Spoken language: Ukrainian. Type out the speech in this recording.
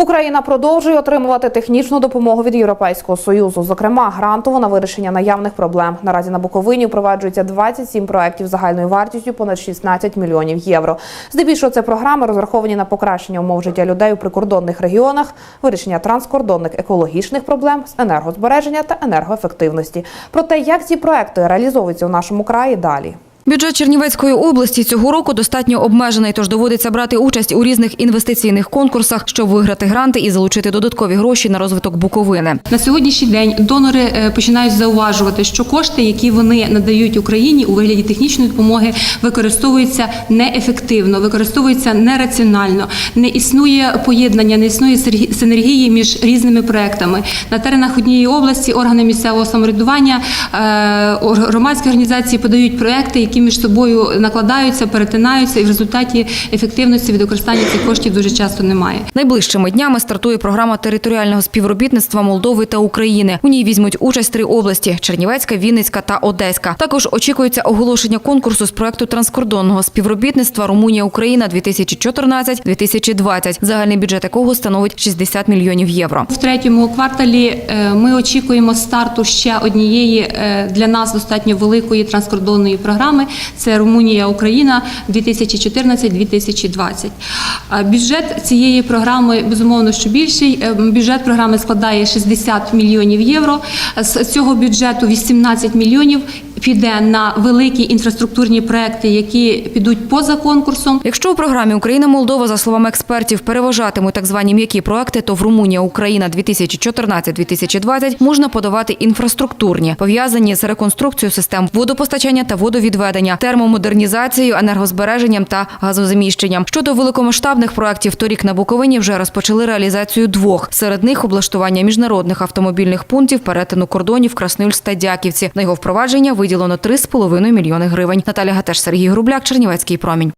Україна продовжує отримувати технічну допомогу від Європейського союзу, зокрема грантову на вирішення наявних проблем. Наразі на Буковині впроваджується 27 проєктів загальною вартістю понад 16 мільйонів євро. Здебільшого це програми розраховані на покращення умов життя людей у прикордонних регіонах, вирішення транскордонних екологічних проблем з енергозбереження та енергоефективності. Про те, як ці проекти реалізовуються у нашому краї, далі. Бюджет Чернівецької області цього року достатньо обмежений, тож доводиться брати участь у різних інвестиційних конкурсах, щоб виграти гранти і залучити додаткові гроші на розвиток Буковини. На сьогоднішній день донори е, починають зауважувати, що кошти, які вони надають Україні у вигляді технічної допомоги, використовуються неефективно, використовуються нераціонально. Не існує поєднання, не існує синергії між різними проектами. На теренах однієї області органи місцевого самоврядування, е, громадські організації подають проекти, які між собою накладаються, перетинаються, і в результаті ефективності від використання цих коштів дуже часто немає. Найближчими днями стартує програма територіального співробітництва Молдови та України. У ній візьмуть участь три області: Чернівецька, Вінницька та Одеська. Також очікується оголошення конкурсу з проекту транскордонного співробітництва Румунія Україна 2014-2020, загальний бюджет якого становить 60 мільйонів євро. В третьому кварталі е, ми очікуємо старту ще однієї е, для нас достатньо великої транскордонної програми. Це Румунія Україна 2014-2020. Бюджет цієї програми безумовно що більший. Е, Бюджет програми складає 60 мільйонів євро. З цього бюджету 18 мільйонів піде на великі інфраструктурні проекти, які підуть поза конкурсом. Якщо у програмі Україна-Молдова, за словами експертів, переважатимуть так звані м'які проекти, то в Румунія Україна 2014-2020 можна подавати інфраструктурні, пов'язані з реконструкцією систем водопостачання та водовідведення, термомодернізацією, енергозбереженням та газозаміщенням. Щодо великомасштабних проєктів, торік на Буковині вже розпочали реалізацію двох. Серед них облаштування міжнародних автомобільних пунктів перетину кордонів Красноїльськ та Дяківці. На його впровадження виділено 3,5 мільйони гривень. Наталя Гатеш, Сергій Грубляк, Чернівецький промінь.